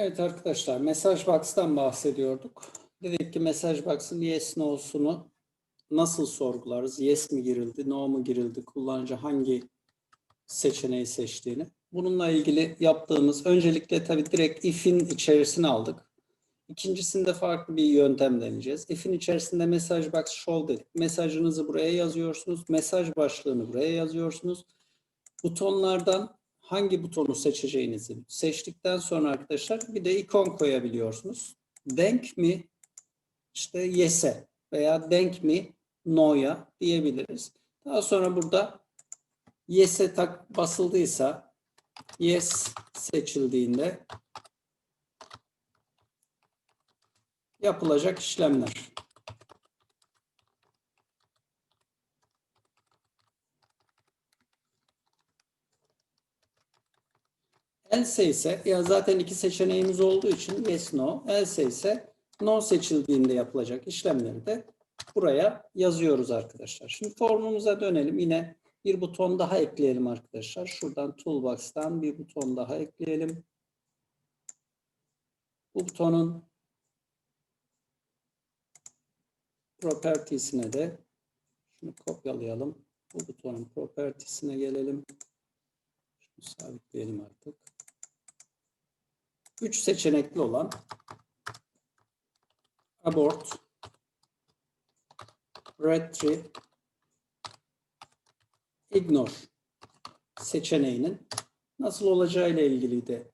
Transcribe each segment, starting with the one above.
Evet arkadaşlar, Mesaj Box'tan bahsediyorduk. Dedik ki Mesaj Box'ın yes no'sunu nasıl sorgularız? Yes mi girildi, no mu girildi, kullanıcı hangi seçeneği seçtiğini. Bununla ilgili yaptığımız, öncelikle tabii direkt if'in içerisine aldık. İkincisinde farklı bir yöntem deneyeceğiz. If'in içerisinde Mesaj Box show dedik. Mesajınızı buraya yazıyorsunuz. Mesaj başlığını buraya yazıyorsunuz. Butonlardan hangi butonu seçeceğinizi seçtikten sonra arkadaşlar bir de ikon koyabiliyorsunuz. Denk mi işte yes'e veya denk mi no'ya diyebiliriz. Daha sonra burada yes'e tak basıldıysa yes seçildiğinde yapılacak işlemler. Else ise ya zaten iki seçeneğimiz olduğu için yes no. Else ise no seçildiğinde yapılacak işlemleri de buraya yazıyoruz arkadaşlar. Şimdi formumuza dönelim. Yine bir buton daha ekleyelim arkadaşlar. Şuradan toolbox'tan bir buton daha ekleyelim. Bu butonun properties'ine de şunu kopyalayalım. Bu butonun properties'ine gelelim. Şunu sabitleyelim artık. 3 seçenekli olan abort, retrieve, ignore seçeneğinin nasıl olacağı ile ilgili de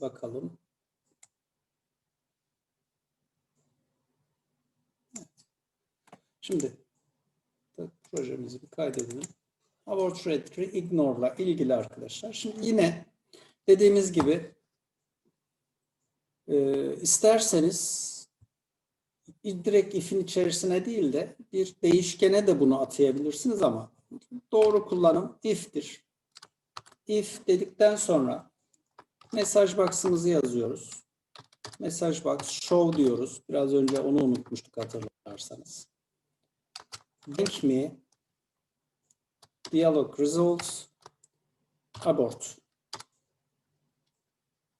bakalım. Şimdi projemizi bir kaydedelim. Abort, retrieve, ignore ile ilgili arkadaşlar. Şimdi yine dediğimiz gibi e, isterseniz direkt if'in içerisine değil de bir değişkene de bunu atayabilirsiniz ama doğru kullanım if'tir. If dedikten sonra mesaj box'ımızı yazıyoruz. Mesaj box show diyoruz. Biraz önce onu unutmuştuk hatırlarsanız. Link me dialog results abort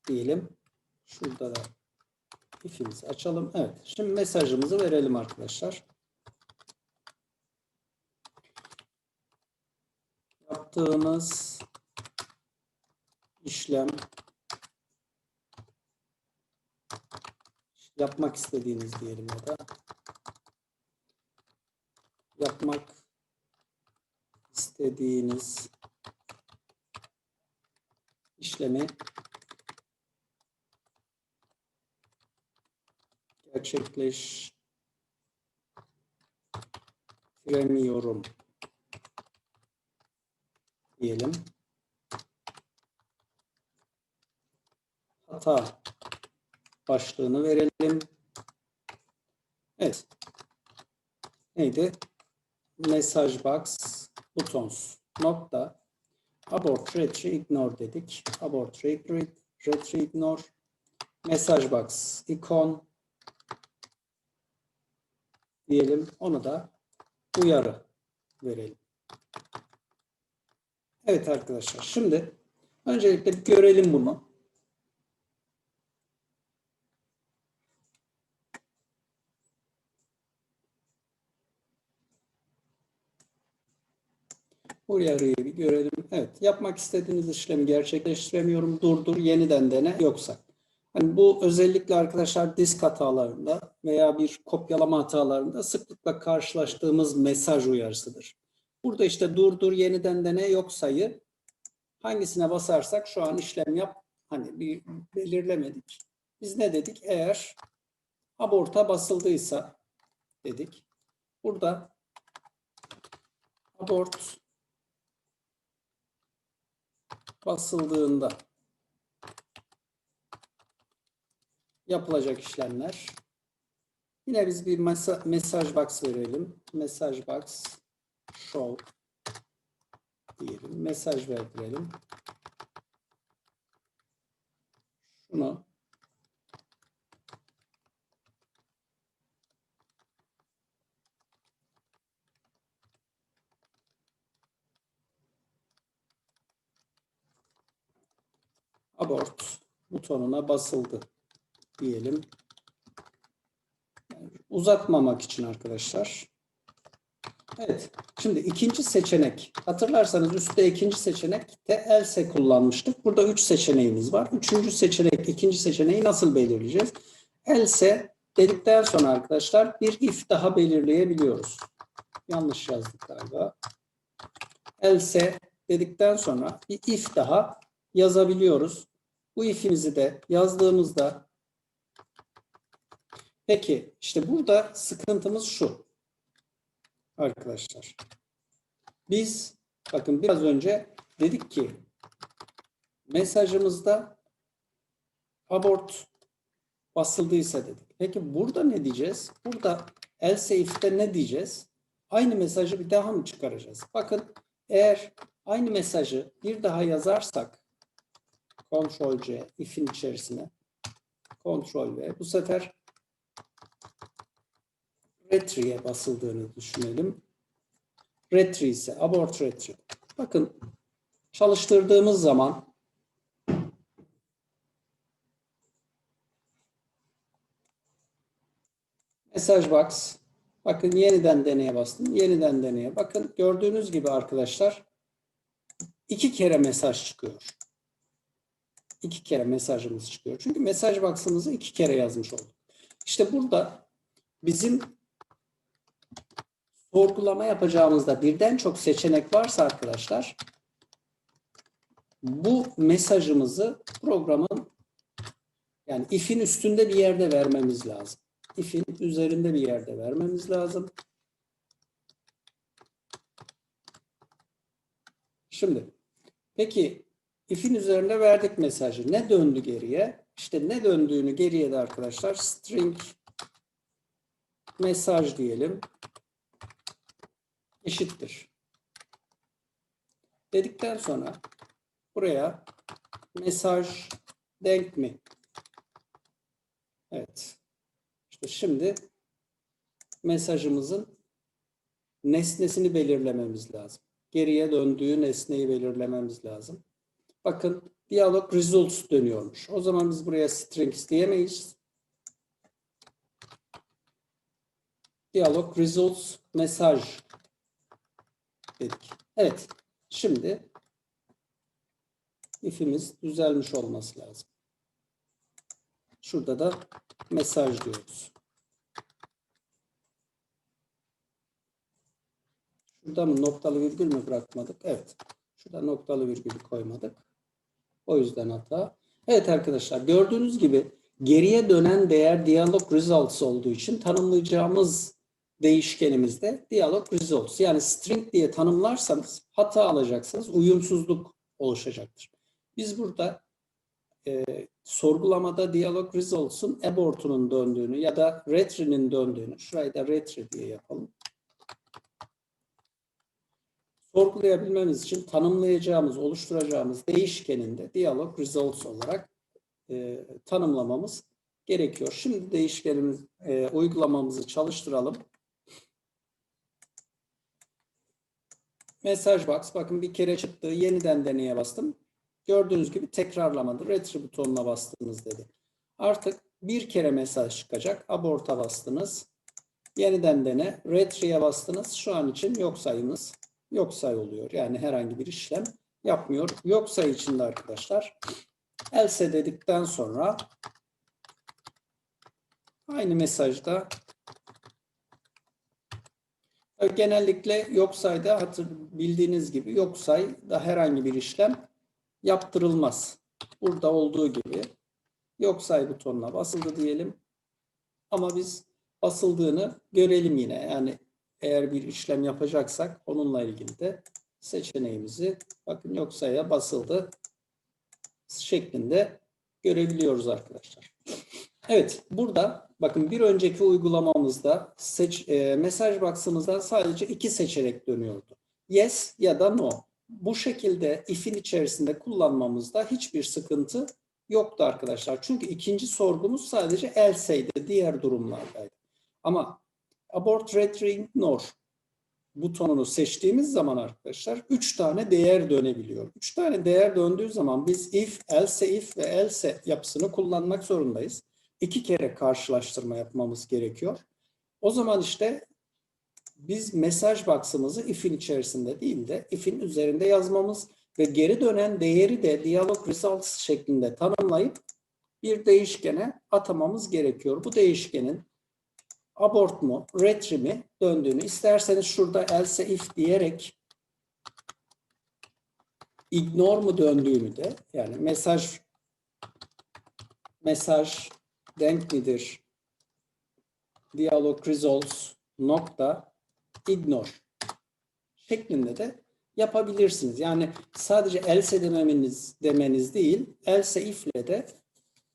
diyelim. Şurada da if'imizi açalım. Evet. Şimdi mesajımızı verelim arkadaşlar. Yaptığımız işlem yapmak istediğiniz diyelim ya da yapmak istediğiniz işlemi gerçekleştiremiyorum diyelim. Hata başlığını verelim. Evet. Neydi? Mesaj box buttons nokta abort retrieve ignore dedik. Abort retrieve, retrieve ignore mesaj box ikon diyelim. Onu da uyarı verelim. Evet arkadaşlar. Şimdi öncelikle bir görelim bunu. Uyarıyı bir görelim. Evet. Yapmak istediğiniz işlemi gerçekleştiremiyorum. Durdur. Yeniden dene. Yoksa. Hani bu özellikle arkadaşlar disk hatalarında veya bir kopyalama hatalarında sıklıkla karşılaştığımız mesaj uyarısıdır. Burada işte durdur yeniden dene yok sayı hangisine basarsak şu an işlem yap hani bir belirlemedik. Biz ne dedik? Eğer aborta basıldıysa dedik. Burada abort basıldığında yapılacak işlemler. Yine biz bir mesa mesaj box verelim. Mesaj box show diyelim. Mesaj verdirelim. Şunu abort butonuna basıldı diyelim. Uzatmamak için arkadaşlar. Evet. Şimdi ikinci seçenek. Hatırlarsanız üstte ikinci seçenekte else kullanmıştık. Burada üç seçeneğimiz var. Üçüncü seçenek, ikinci seçeneği nasıl belirleyeceğiz? Else dedikten sonra arkadaşlar bir if daha belirleyebiliyoruz. Yanlış yazdık galiba. Else dedikten sonra bir if daha yazabiliyoruz. Bu if'imizi de yazdığımızda peki işte burada sıkıntımız şu arkadaşlar. Biz bakın biraz önce dedik ki mesajımızda abort basıldıysa dedik. Peki burada ne diyeceğiz? Burada else if'te ne diyeceğiz? Aynı mesajı bir daha mı çıkaracağız? Bakın eğer aynı mesajı bir daha yazarsak Ctrl C if'in içerisine Ctrl V bu sefer retrieve'ye basıldığını düşünelim. Retrieve ise abort retrieve. Bakın çalıştırdığımız zaman mesaj box bakın yeniden deneye bastım. Yeniden deneye. Bakın gördüğünüz gibi arkadaşlar iki kere mesaj çıkıyor. İki kere mesajımız çıkıyor. Çünkü mesaj box'ımızı iki kere yazmış olduk. İşte burada bizim sorgulama yapacağımızda birden çok seçenek varsa arkadaşlar bu mesajımızı programın yani if'in üstünde bir yerde vermemiz lazım. If'in üzerinde bir yerde vermemiz lazım. Şimdi peki if'in üzerinde verdik mesajı. Ne döndü geriye? İşte ne döndüğünü geriye de arkadaşlar string mesaj diyelim eşittir. Dedikten sonra buraya mesaj denk mi? Evet. İşte şimdi mesajımızın nesnesini belirlememiz lazım. Geriye döndüğü nesneyi belirlememiz lazım. Bakın diyalog results dönüyormuş. O zaman biz buraya strings diyemeyiz. Diyalog results mesaj dedik. Evet. Şimdi if'imiz düzelmiş olması lazım. Şurada da mesaj diyoruz. Şurada mı noktalı virgül mü bırakmadık? Evet. Şurada noktalı virgül koymadık. O yüzden hata. Evet arkadaşlar gördüğünüz gibi geriye dönen değer diyalog results olduğu için tanımlayacağımız değişkenimizde diyalog results yani string diye tanımlarsanız hata alacaksınız. Uyumsuzluk oluşacaktır. Biz burada e, sorgulamada diyalog results'un abort'unun döndüğünü ya da retri'nin döndüğünü şurayı da retri diye yapalım. Sorgulayabilmemiz için tanımlayacağımız, oluşturacağımız değişkenin de diyalog results olarak e, tanımlamamız gerekiyor. Şimdi değişkenimiz e, uygulamamızı çalıştıralım. Mesaj box bakın bir kere çıktı. Yeniden deneye bastım. Gördüğünüz gibi tekrarlamadı. Retry butonuna bastınız dedi. Artık bir kere mesaj çıkacak. Abort'a bastınız. Yeniden dene. Retry'e bastınız. Şu an için yok sayınız yok say oluyor. Yani herhangi bir işlem yapmıyor. Yok sayı içinde arkadaşlar else dedikten sonra aynı mesajda genellikle yok sayda hatır bildiğiniz gibi yok sayda herhangi bir işlem yaptırılmaz. Burada olduğu gibi yok say butonuna basıldı diyelim. Ama biz basıldığını görelim yine. Yani eğer bir işlem yapacaksak onunla ilgili de seçeneğimizi bakın yok sayıya basıldı şeklinde görebiliyoruz arkadaşlar. Evet burada bakın bir önceki uygulamamızda seç, e, mesaj box'ımızda sadece iki seçenek dönüyordu. Yes ya da no. Bu şekilde if'in içerisinde kullanmamızda hiçbir sıkıntı yoktu arkadaşlar. Çünkü ikinci sorgumuz sadece else'ydi. Diğer durumlardaydı. Ama abort, retrieve, ignore. butonunu seçtiğimiz zaman arkadaşlar 3 tane değer dönebiliyor. 3 tane değer döndüğü zaman biz if, else if ve else yapısını kullanmak zorundayız. İki kere karşılaştırma yapmamız gerekiyor. O zaman işte biz mesaj box'ımızı if'in içerisinde değil de if'in üzerinde yazmamız ve geri dönen değeri de dialog results şeklinde tanımlayıp bir değişkene atamamız gerekiyor. Bu değişkenin abort mu, retry mi döndüğünü isterseniz şurada else if diyerek ignore mu döndüğünü de yani mesaj mesaj denk midir dialog results nokta ignore şeklinde de yapabilirsiniz. Yani sadece else dememeniz demeniz değil, else if ile de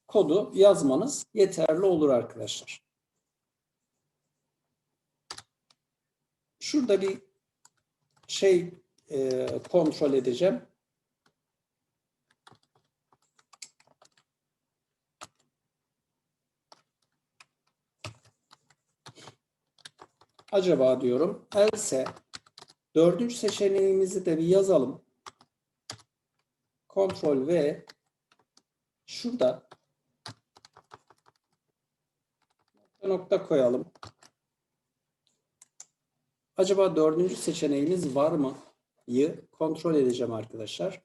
kodu yazmanız yeterli olur arkadaşlar. Şurada bir şey e, kontrol edeceğim. Acaba diyorum else dördüncü seçeneğimizi de bir yazalım. Kontrol V şurada nokta nokta koyalım. Acaba dördüncü seçeneğimiz var mı? Yı kontrol edeceğim arkadaşlar.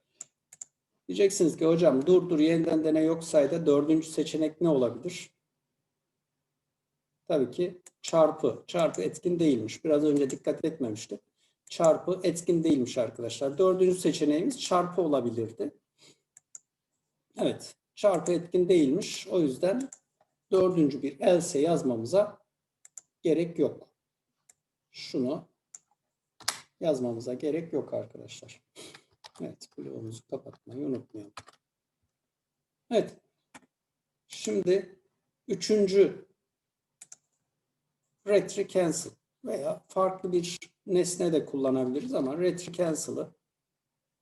Diyeceksiniz ki hocam dur dur yeniden dene yoksaydı dördüncü seçenek ne olabilir? Tabii ki çarpı. Çarpı etkin değilmiş. Biraz önce dikkat etmemiştim. Çarpı etkin değilmiş arkadaşlar. Dördüncü seçeneğimiz çarpı olabilirdi. Evet. Çarpı etkin değilmiş. O yüzden dördüncü bir else yazmamıza gerek yok. Şunu yazmamıza gerek yok arkadaşlar. Evet. Bloğumuzu kapatmayı unutmayalım. Evet. Şimdi üçüncü retry cancel veya farklı bir nesne de kullanabiliriz ama retry cancel'ı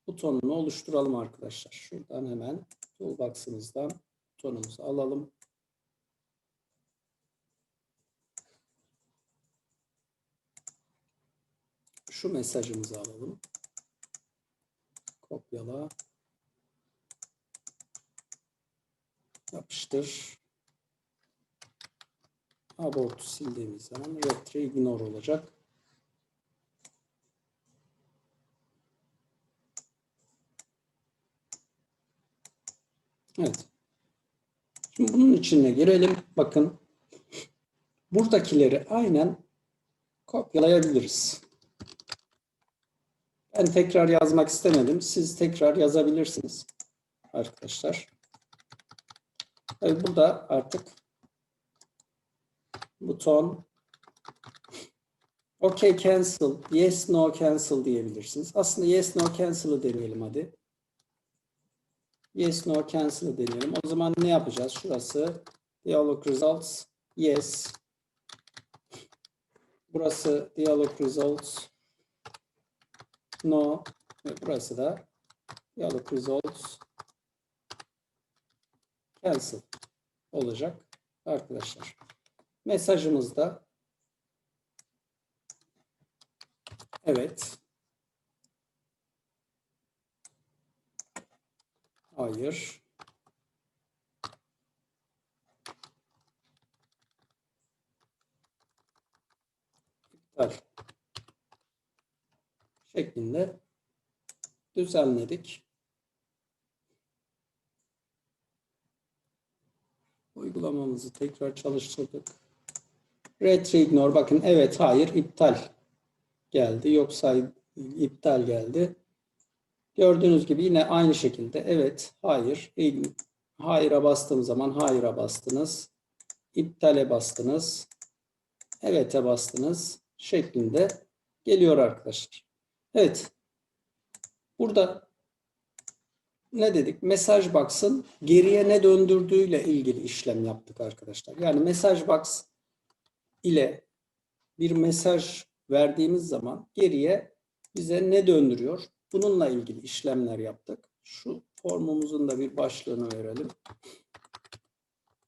butonunu oluşturalım arkadaşlar. Şuradan hemen toolbox'ımızdan butonumuzu alalım. Şu mesajımızı alalım. Kopyala. Yapıştır. Abort sildiğimiz zaman retry ignore olacak. Evet. Şimdi bunun içine girelim. Bakın. Buradakileri aynen kopyalayabiliriz. Ben tekrar yazmak istemedim. Siz tekrar yazabilirsiniz. Arkadaşlar. Tabii burada artık buton OK cancel, yes no cancel diyebilirsiniz. Aslında yes no cancel'ı deneyelim hadi. Yes no cancel'ı deneyelim. O zaman ne yapacağız? Şurası dialog results yes. Burası dialog results no ve burası da dialog results cancel olacak arkadaşlar. Mesajımızda evet hayır iptal şeklinde düzenledik. Uygulamamızı tekrar çalıştırdık. Retry bakın evet hayır iptal geldi yoksa iptal geldi. Gördüğünüz gibi yine aynı şekilde evet hayır hayır'a bastığım zaman hayır'a bastınız. İptale bastınız. Evet'e bastınız şeklinde geliyor arkadaşlar. Evet. Burada ne dedik? Mesaj box'ın geriye ne döndürdüğüyle ilgili işlem yaptık arkadaşlar. Yani mesaj box ile bir mesaj verdiğimiz zaman geriye bize ne döndürüyor? Bununla ilgili işlemler yaptık. Şu formumuzun da bir başlığını verelim.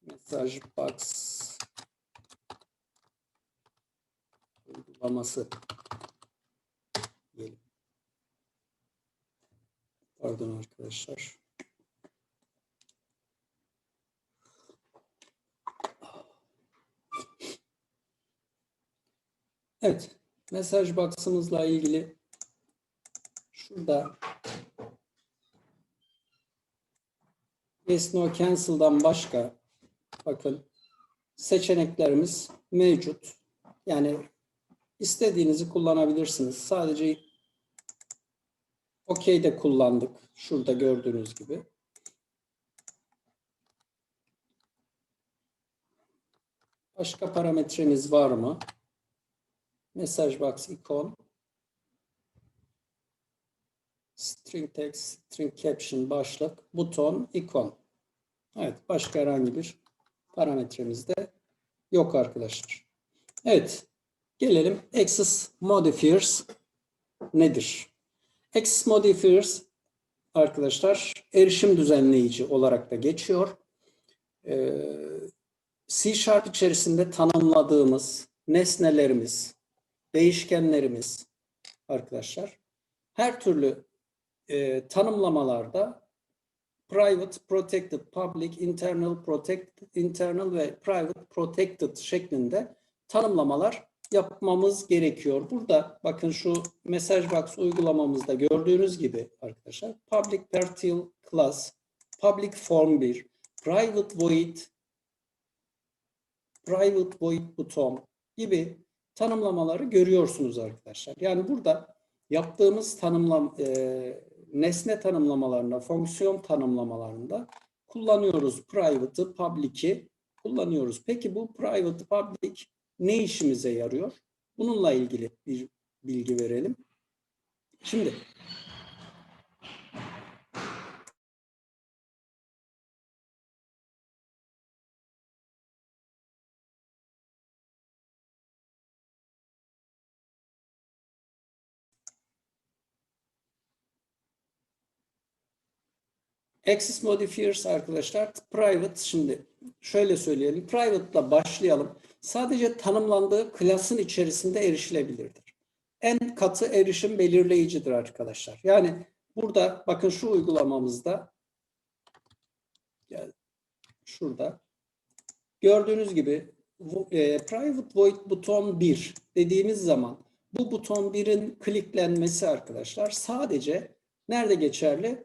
Mesaj box uygulaması. Pardon arkadaşlar. Evet. Mesaj box'ımızla ilgili şurada yes no cancel'dan başka bakın seçeneklerimiz mevcut. Yani istediğinizi kullanabilirsiniz. Sadece OK de kullandık. Şurada gördüğünüz gibi. Başka parametremiz var mı? Mesaj box ikon. String text, string caption, başlık, buton, ikon. Evet, başka herhangi bir parametremiz de yok arkadaşlar. Evet, gelelim Access Modifiers nedir? Access Modifiers arkadaşlar erişim düzenleyici olarak da geçiyor. Ee, C Sharp içerisinde tanımladığımız nesnelerimiz, değişkenlerimiz arkadaşlar her türlü e, tanımlamalarda private, protected, public, internal, protected, internal ve private, protected şeklinde tanımlamalar yapmamız gerekiyor. Burada bakın şu message box uygulamamızda gördüğünüz gibi arkadaşlar public partial class, public form 1, private void, private void buton gibi tanımlamaları görüyorsunuz arkadaşlar. Yani burada yaptığımız tanımlam e, nesne tanımlamalarında, fonksiyon tanımlamalarında kullanıyoruz private'ı, public'i kullanıyoruz. Peki bu private, public ne işimize yarıyor? Bununla ilgili bir bilgi verelim. Şimdi Access modifiers arkadaşlar private şimdi şöyle söyleyelim. Private ile başlayalım. Sadece tanımlandığı klasın içerisinde erişilebilirdir. En katı erişim belirleyicidir arkadaşlar. Yani burada bakın şu uygulamamızda şurada gördüğünüz gibi e, private void buton 1 dediğimiz zaman bu buton 1'in kliklenmesi arkadaşlar sadece nerede geçerli?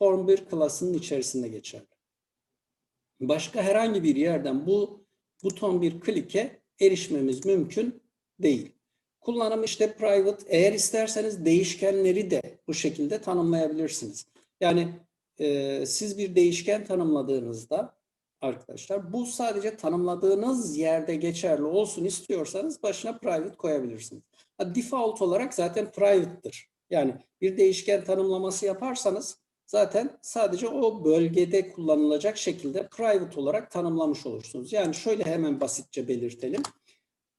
Form 1 klasının içerisinde geçerli. Başka herhangi bir yerden bu buton bir klike erişmemiz mümkün değil. Kullanım işte private. Eğer isterseniz değişkenleri de bu şekilde tanımlayabilirsiniz. Yani e, siz bir değişken tanımladığınızda arkadaşlar bu sadece tanımladığınız yerde geçerli olsun istiyorsanız başına private koyabilirsiniz. Default olarak zaten private'dır. Yani bir değişken tanımlaması yaparsanız zaten sadece o bölgede kullanılacak şekilde private olarak tanımlamış olursunuz. Yani şöyle hemen basitçe belirtelim.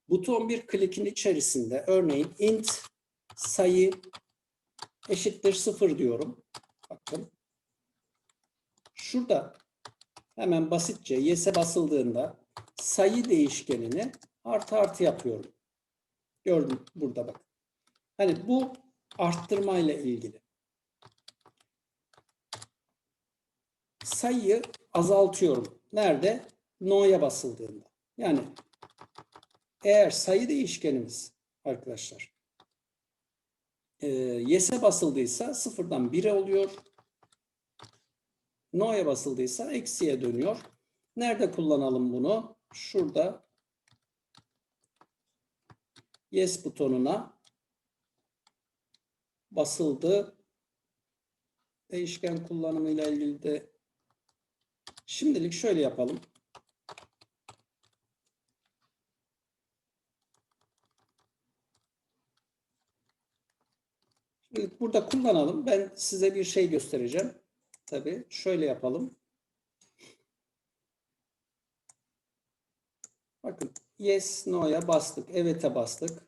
Buton bir klikin içerisinde örneğin int sayı eşittir sıfır diyorum. Bakın. Şurada hemen basitçe yes'e basıldığında sayı değişkenini artı artı yapıyorum. Gördüm burada bak. Hani bu arttırmayla ilgili. Sayıyı azaltıyorum. Nerede? No'ya basıldığında. Yani eğer sayı değişkenimiz arkadaşlar e, yes'e basıldıysa sıfırdan 1'e oluyor. No'ya basıldıysa eksiye dönüyor. Nerede kullanalım bunu? Şurada yes butonuna basıldı. Değişken kullanımıyla ilgili de Şimdilik şöyle yapalım. Şimdi burada kullanalım. Ben size bir şey göstereceğim. Tabii şöyle yapalım. Bakın yes, no'ya bastık. Evet'e bastık.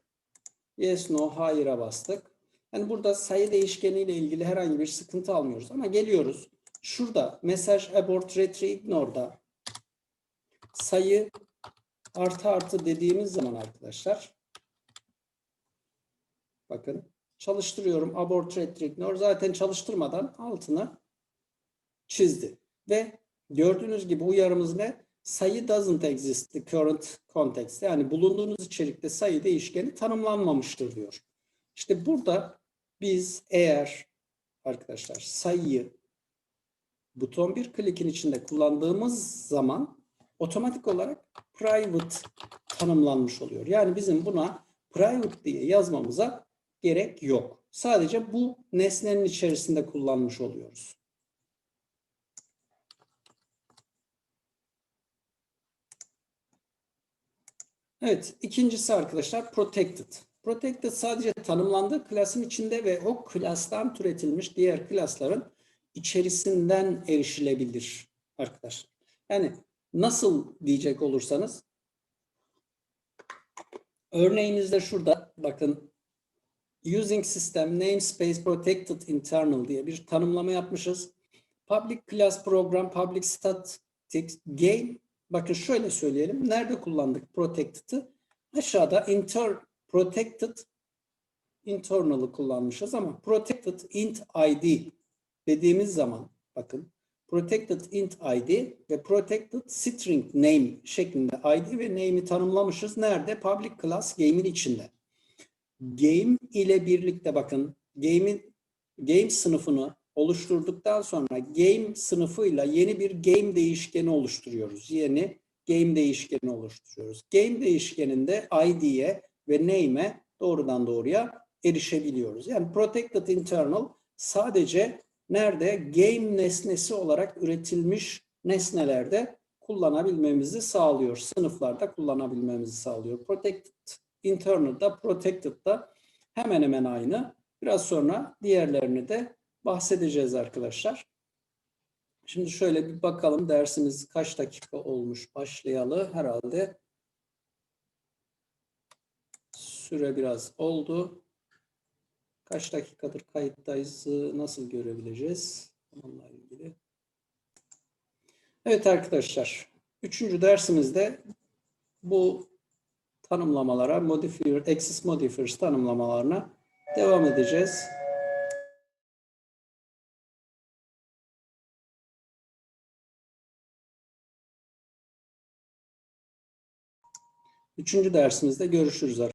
Yes, no, hayır'a bastık. Yani burada sayı değişkeniyle ilgili herhangi bir sıkıntı almıyoruz. Ama geliyoruz. Şurada mesaj abort retrieve ignore'da sayı artı artı dediğimiz zaman arkadaşlar bakın Çalıştırıyorum. Abort thread ignore. Zaten çalıştırmadan altını çizdi. Ve gördüğünüz gibi uyarımız ne? Sayı doesn't exist the current context. Yani bulunduğunuz içerikte sayı değişkeni tanımlanmamıştır diyor. İşte burada biz eğer arkadaşlar sayıyı buton bir klikin içinde kullandığımız zaman otomatik olarak private tanımlanmış oluyor. Yani bizim buna private diye yazmamıza gerek yok. Sadece bu nesnenin içerisinde kullanmış oluyoruz. Evet, ikincisi arkadaşlar protected. Protected sadece tanımlandığı klasın içinde ve o klastan türetilmiş diğer klasların içerisinden erişilebilir arkadaşlar. Yani nasıl diyecek olursanız örneğimizde şurada bakın using system namespace protected internal diye bir tanımlama yapmışız. Public class program, public statistics, game bakın şöyle söyleyelim. Nerede kullandık protected'ı? Aşağıda inter protected internal'ı kullanmışız ama protected int id dediğimiz zaman bakın protected int id ve protected string name şeklinde id ve name'i tanımlamışız. Nerede? Public class game'in içinde. Game ile birlikte bakın game'in game sınıfını oluşturduktan sonra game sınıfıyla yeni bir game değişkeni oluşturuyoruz. Yeni game değişkeni oluşturuyoruz. Game değişkeninde id'ye ve name'e doğrudan doğruya erişebiliyoruz. Yani protected internal sadece nerede game nesnesi olarak üretilmiş nesnelerde kullanabilmemizi sağlıyor. Sınıflarda kullanabilmemizi sağlıyor. Protected internal'da protected'da hemen hemen aynı. Biraz sonra diğerlerini de bahsedeceğiz arkadaşlar. Şimdi şöyle bir bakalım dersimiz kaç dakika olmuş başlayalı herhalde. Süre biraz oldu. Kaç dakikadır kayıttayız nasıl görebileceğiz? Onunla ilgili. Evet arkadaşlar. Üçüncü dersimizde bu tanımlamalara, modifier, axis modifiers tanımlamalarına devam edeceğiz. Üçüncü dersimizde görüşürüz arkadaşlar.